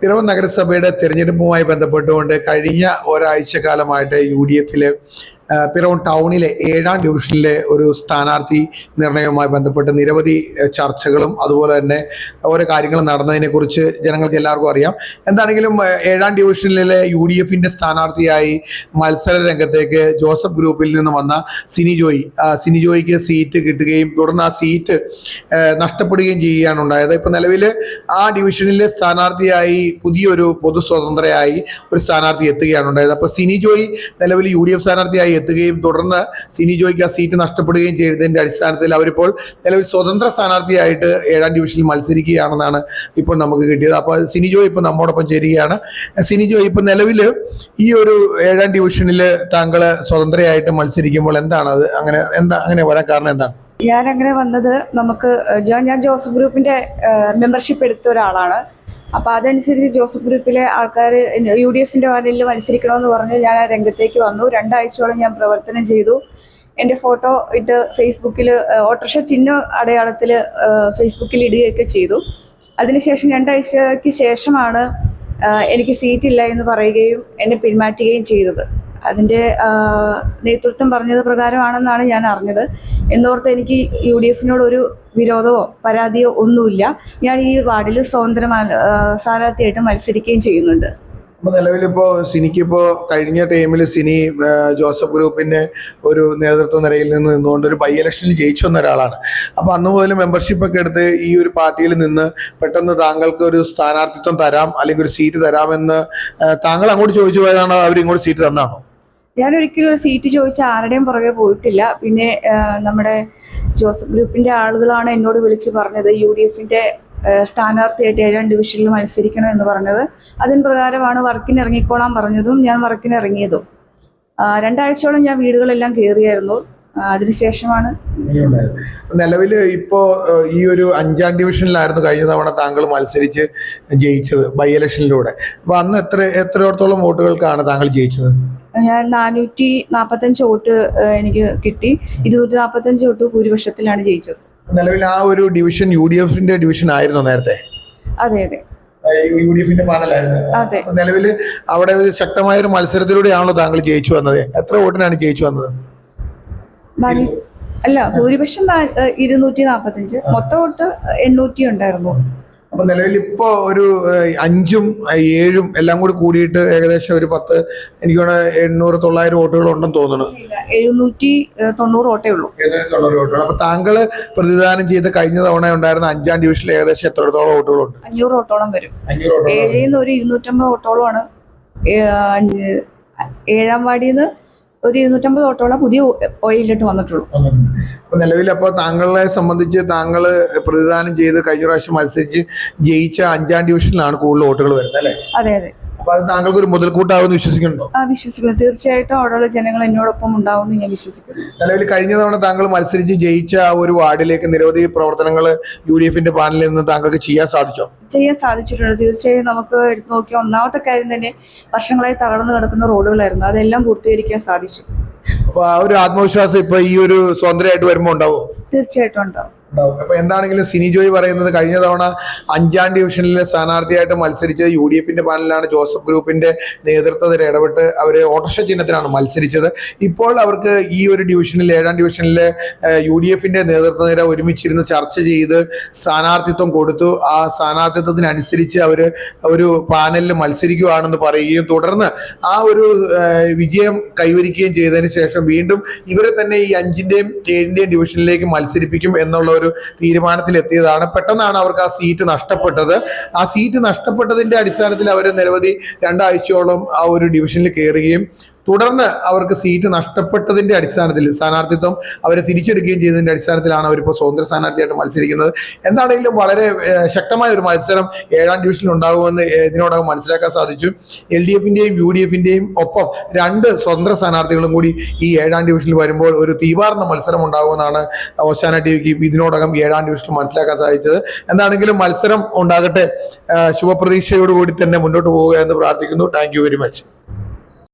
പിറവം നഗരസഭയുടെ തെരഞ്ഞെടുപ്പുമായി ബന്ധപ്പെട്ടുകൊണ്ട് കഴിഞ്ഞ ഒരാഴ്ച കാലമായിട്ട് യു ഡി എഫിലെ പിറവം ടൗണിലെ ഏഴാം ഡിവിഷനിലെ ഒരു സ്ഥാനാർത്ഥി നിർണയവുമായി ബന്ധപ്പെട്ട് നിരവധി ചർച്ചകളും അതുപോലെ തന്നെ ഓരോ കാര്യങ്ങളും നടന്നതിനെക്കുറിച്ച് ജനങ്ങൾക്ക് എല്ലാവർക്കും അറിയാം. എന്താണെങ്കിലും ഏഴാം ഡിവിഷനിലെ യു ഡി എഫിന്റെ സ്ഥാനാർത്ഥിയായി മത്സര രംഗത്തേക്ക് ജോസഫ് ഗ്രൂപ്പിൽ നിന്ന് വന്ന സിനി ജോയി സിനി ജോയിക്ക് സീറ്റ് കിട്ടുകയും തുടർന്ന് ആ സീറ്റ് നഷ്ടപ്പെടുകയും ചെയ്യുകയാണ് ഉണ്ടായത്. ഇപ്പൊ നിലവിൽ ആ ഡിവിഷനിലെ സ്ഥാനാർത്ഥിയായി പുതിയൊരു പൊതു സ്വതന്ത്രയായി ഒരു സ്ഥാനാർത്ഥി എത്തുകയാണ് ഉണ്ടായത്. അപ്പൊ സിനി ജോയി നിലവിൽ യു ഡി എഫ് സ്ഥാനാർത്ഥിയായി എത്തുകയും തുടർന്ന് സിനി ജോയ്ക്ക് ആ സീറ്റ് നഷ്ടപ്പെടുകയും ചെയ്തതിന്റെ അടിസ്ഥാനത്തിൽ അവരിപ്പോൾ നിലവിൽ സ്വതന്ത്ര സ്ഥാനാർത്ഥിയായിട്ട് ഏഴാം ഡിവിഷനിൽ മത്സരിക്കുകയാണെന്നാണ് ഇപ്പോൾ നമുക്ക് കിട്ടിയത്. അപ്പോൾ സിനി ജോയ് ഇപ്പോൾ നമ്മോടൊപ്പം ചേരുകയാണ്. സിനി ജോയ് ഇപ്പോൾ നിലവിൽ ഈ ഒരു ഏഴാം ഡിവിഷനിൽ താങ്കൾ സ്വതന്ത്രയായിട്ട് മത്സരിക്കുമ്പോൾ എന്താണ്? അത് അങ്ങനെ എന്താ അങ്ങനെ വരാൻ കാരണം എന്താണ്? ഞാൻ അങ്ങനെ വന്നത് നമുക്ക് ഞാൻ ജോസഫ് ഗ്രൂപ്പിന്റെ മെമ്പർഷിപ്പ് എടുത്ത ഒരാളാണ്. അപ്പോൾ അതനുസരിച്ച് ജോസഫ് ഗ്രൂപ്പിലെ ആൾക്കാർ യു ഡി എഫിന്റെ പാനലിൽ മത്സരിക്കണമെന്ന് പറഞ്ഞ് ഞാൻ ആ രംഗത്തേക്ക് വന്നു. രണ്ടാഴ്ചയോളം ഞാൻ പ്രവർത്തനം ചെയ്തു. എന്റെ ഫോട്ടോ ഇട്ട് ഫേസ്ബുക്കിൽ ഓട്ടർഷ ചിഹ്ന അടയാളത്തിൽ ഫേസ്ബുക്കിൽ ഇടുകയൊക്കെ ചെയ്തു. അതിനുശേഷം രണ്ടാഴ്ചയ്ക്ക് ശേഷമാണ് എനിക്ക് സീറ്റില്ല എന്ന് പറയുകയും എന്നെ പിന്മാറ്റുകയും ചെയ്തത്. അതിന്റെ നേതൃത്വം പറഞ്ഞത് പ്രകാരമാണെന്നാണ് ഞാൻ അറിഞ്ഞത്. എന്നോർത്ത് എനിക്ക് യു ഡി എഫിനോടൊരു വിരോധമോ പരാതിയോ ഒന്നുമില്ല. ഞാൻ ഈ വാർഡിൽ സ്വതന്ത്ര സ്ഥാനാർത്ഥിയായിട്ട് മത്സരിക്കുകയും ചെയ്യുന്നുണ്ട്. അപ്പോൾ നിലവിലിപ്പോൾ സിനിക്കിപ്പോൾ കഴിഞ്ഞ ടൈമിൽ സിനി ജോസഫ് ഗ്രൂപ്പിന്റെ ഒരു നേതൃത്വ നിരയിൽ നിന്ന് നിന്നുകൊണ്ട് ഒരു ബൈ ഇലക്ഷനിൽ ജയിച്ചു വന്ന ഒരാളാണ്. അപ്പോൾ അന്ന് മുതൽ മെമ്പർഷിപ്പൊക്കെ എടുത്ത് ഈ ഒരു പാർട്ടിയിൽ നിന്ന് പെട്ടെന്ന് താങ്കൾക്ക് ഒരു സ്ഥാനാർത്ഥിത്വം തരാം അല്ലെങ്കിൽ ഒരു സീറ്റ് തരാമെന്ന് താങ്കൾ അങ്ങോട്ട് ചോദിച്ചു പോയതാണോ? അവർ ഇങ്ങോട്ട് സീറ്റ് തന്നാണോ? ഞാൻ ഒരിക്കലും ഒരു സീറ്റ് ചോദിച്ച ആരുടെയും പുറകെ പോയിട്ടില്ല. പിന്നെ നമ്മുടെ ജോസഫ് ഗ്രൂപ്പിന്റെ ആളുകളാണ് എന്നോട് വിളിച്ച് പറഞ്ഞത്. യു ഡി എഫിന്റെ സ്ഥാനാർത്ഥിയായിട്ട് ഏഴാം ഡിവിഷനിൽ മത്സരിക്കണം എന്ന് പറഞ്ഞത്. അതിന് പ്രകാരമാണ് വർക്കിന് ഇറങ്ങിക്കോളാൻ പറഞ്ഞതും ഞാൻ വർക്കിന് ഇറങ്ങിയതും. രണ്ടാഴ്ചയോളം ഞാൻ വീടുകളെല്ലാം കയറിയായിരുന്നു. അതിനുശേഷമാണ് നിലവിൽ ഇപ്പോ ഈ ഒരു അഞ്ചാം ഡിവിഷനിലായിരുന്നു കഴിഞ്ഞ തവണ താങ്കൾ മത്സരിച്ച് ജയിച്ചത് ബൈ ഇലക്ഷനിലൂടെ അപ്പൊ അന്ന് എത്ര എത്രയോടത്തോളം വോട്ടുകൾക്കാണ് താങ്കൾ ജയിച്ചത്? ഞാൻ നാനൂറ്റി നാൽപ്പത്തഞ്ച് വോട്ട് എനിക്ക് കിട്ടി. ഇരുന്നൂറ്റി നാൽപ്പത്തഞ്ച് വോട്ട് ഭൂരിപക്ഷത്തിലാണ് ജയിച്ചത്. നിലവിൽ ആ ഒരു ഡിവിഷൻ യു ഡി എഫിന്റെ ഡിവിഷൻ ആയിരുന്നു നേരത്തെ? അതെ അതെ. യു ഡി എഫിന്റെ പാനലായിരുന്നു. നിലവിൽ അവിടെ ഒരു ശക്തമായ ഒരു മത്സരത്തിലൂടെയാണല്ലോ താങ്കൾ ജയിച്ചു വന്നത്? എത്ര വോട്ടിനാണ് ജയിച്ചു വന്നത്? അല്ല ഭൂരിപക്ഷം ഇരുന്നൂറ്റി നാൽപ്പത്തഞ്ച് മൊത്തം വോട്ട് എണ്ണൂറ്റി ഉണ്ടായിരുന്നു. അപ്പൊ നിലവിൽ ഇപ്പോ ഒരു അഞ്ചും ഏഴും എല്ലാം കൂടി കൂടിയിട്ട് ഏകദേശം ഒരു പത്ത് എനിക്ക് തോന്നുന്നു എണ്ണൂറ് തൊള്ളായിരം വോട്ടുകൾ ഉണ്ടെന്ന് തോന്നുന്നു എഴുന്നൂറ്റി തൊണ്ണൂറ് വോട്ടേ ഉള്ളൂ. എഴുന്നൂറ്റി തൊണ്ണൂറ് വോട്ടുകൾ. അപ്പൊ താങ്കൾ പ്രതിദാനം ചെയ്ത് കഴിഞ്ഞ തവണ ഉണ്ടായിരുന്ന അഞ്ചാം ഡിവിഷനിൽ ഏകദേശം എത്രത്തോളം വോട്ടുകളുണ്ട്? അഞ്ഞൂറ് വോട്ടോളം വരും. ഏഴിൽ നിന്ന് ഒരു ഇരുന്നൂറ്റമ്പത് വോട്ടോളമാണ്. ഏഴാം വാർഡിൽ നിന്ന് ഒരു ഇരുന്നൂറ്റമ്പത് ഓട്ടോളം പുതിയ ഓയിലിട്ട് വന്നിട്ടുള്ളൂ. നിലവിൽ അപ്പോൾ താങ്കളെ സംബന്ധിച്ച് താങ്കൾ പ്രതിദാനം ചെയ്ത് കഴിഞ്ഞ പ്രാവശ്യം മത്സരിച്ച് ജയിച്ച അഞ്ചാം ഡിവിഷനിലാണ് കൂടുതൽ വോട്ടുകൾ വരുന്നത് അല്ലേ? അതെ അതെ. അപ്പൊ അത് താങ്കൾക്ക് ഒരു മുതൽക്കൂട്ടാവുമെന്ന് വിശ്വസിക്കുന്നുണ്ടോ? ആ വിശ്വസിക്കുന്നു. തീർച്ചയായിട്ടും അവിടെയുള്ള ജനങ്ങൾ എന്നോടൊപ്പം ഉണ്ടാവുമെന്ന് ഞാൻ വിശ്വസിക്കുന്നു. നിലവിൽ കഴിഞ്ഞ തവണ താങ്കൾ മത്സരിച്ച് ജയിച്ച ആ ഒരു വാർഡിലേക്ക് നിരവധി പ്രവർത്തനങ്ങൾ യു ഡി എഫിന്റെ പാനലിൽ നിന്ന് താങ്കൾക്ക് ചെയ്യാൻ സാധിച്ചോ? ചെയ്യാൻ സാധിച്ചിട്ടുണ്ട്. തീർച്ചയായും നമുക്ക് എടുത്തു നോക്കിയ ഒന്നാമത്തെ കാര്യം തന്നെ വർഷങ്ങളായി തകർന്നു കിടക്കുന്ന റോഡുകളായിരുന്നു. അതെല്ലാം പൂർത്തീകരിക്കാൻ സാധിച്ചു. അപ്പൊ ആ ഒരു ആത്മവിശ്വാസം ഇപ്പൊ ഈ ഒരു സ്വതന്ത്രമായിട്ട് വരുമ്പോ ഉണ്ടാവോ? തീർച്ചയായിട്ടും ഉണ്ടാവും. ഉണ്ടാവും. അപ്പൊ എന്താണെങ്കിലും സിനി ജോയ് പറയുന്നത് കഴിഞ്ഞ തവണ അഞ്ചാം ഡിവിഷനിലെ സ്ഥാനാർത്ഥിയായിട്ട് മത്സരിച്ചത് യു ഡി എഫിന്റെ പാനലാണ് ജോസഫ് ഗ്രൂപ്പിന്റെ നേതൃത്വത്തിൽ ഇടപെട്ട് അവർ ഓട്ടർഷ ചിഹ്നത്തിലാണ് മത്സരിച്ചത്. ഇപ്പോൾ അവർക്ക് ഈ ഒരു ഡിവിഷനിൽ ഏഴാം ഡിവിഷനിലെ യു ഡി എഫിന്റെ നേതൃത്വ നിര ഒരുമിച്ചിരുന്ന് ചർച്ച ചെയ്ത് സ്ഥാനാർത്ഥിത്വം കൊടുത്തു. ആ സ്ഥാനാർത്ഥിത്വത്തിനനുസരിച്ച് അവർ ഒരു പാനലിൽ മത്സരിക്കുകയാണെന്ന് പറയുകയും തുടർന്ന് ആ ഒരു വിജയം കൈവരിക്കുകയും ചെയ്തതിന് ശേഷം വീണ്ടും ഇവരെ തന്നെ ഈ അഞ്ചിന്റെയും ഏഴിന്റെയും ഡിവിഷനിലേക്ക് മത്സരിപ്പിക്കും എന്നുള്ള ഒരു തീരുമാനത്തിലെത്തിയതാണ്. പെട്ടെന്നാണ് അവർക്ക് ആ സീറ്റ് നഷ്ടപ്പെട്ടത്. ആ സീറ്റ് നഷ്ടപ്പെട്ടതിന്റെ അടിസ്ഥാനത്തിൽ അവർ നിരവധി രണ്ടാഴ്ചയോളം ആ ഒരു ഡിവിഷനിൽ കയറുകയും തുടർന്ന് അവർക്ക് സീറ്റ് നഷ്ടപ്പെട്ടതിന്റെ അടിസ്ഥാനത്തിൽ സ്ഥാനാർത്ഥിത്വം അവരെ തിരിച്ചെടുക്കുകയും ചെയ്തതിന്റെ അടിസ്ഥാനത്തിലാണ് അവരിപ്പോൾ സ്വതന്ത്ര സ്ഥാനാർത്ഥിയായിട്ട് മത്സരിക്കുന്നത്. എന്താണെങ്കിലും വളരെ ശക്തമായ ഒരു മത്സരം ഏഴാം ഡിവിഷനിൽ ഉണ്ടാകുമെന്ന് ഇതിനോടകം മനസ്സിലാക്കാൻ സാധിച്ചു. എൽ ഡി എഫിന്റെയും യു ഡി എഫിന്റെയും ഒപ്പം രണ്ട് സ്വതന്ത്ര സ്ഥാനാർത്ഥികളും കൂടി ഈ ഏഴാം ഡിവിഷനിൽ വരുമ്പോൾ ഒരു തീവാർന്ന മത്സരം ഉണ്ടാകുമെന്നാണ് ഓശാന ടി വിക്ക് ഇതിനോടകം ഏഴാം ഡിവിഷനിൽ മനസ്സിലാക്കാൻ സാധിച്ചത്. എന്താണെങ്കിലും മത്സരം ഉണ്ടാകട്ടെ ശുഭപ്രതീക്ഷയോടുകൂടി തന്നെ മുന്നോട്ട് പോവുക എന്ന് പ്രാർത്ഥിക്കുന്നു. Thank very much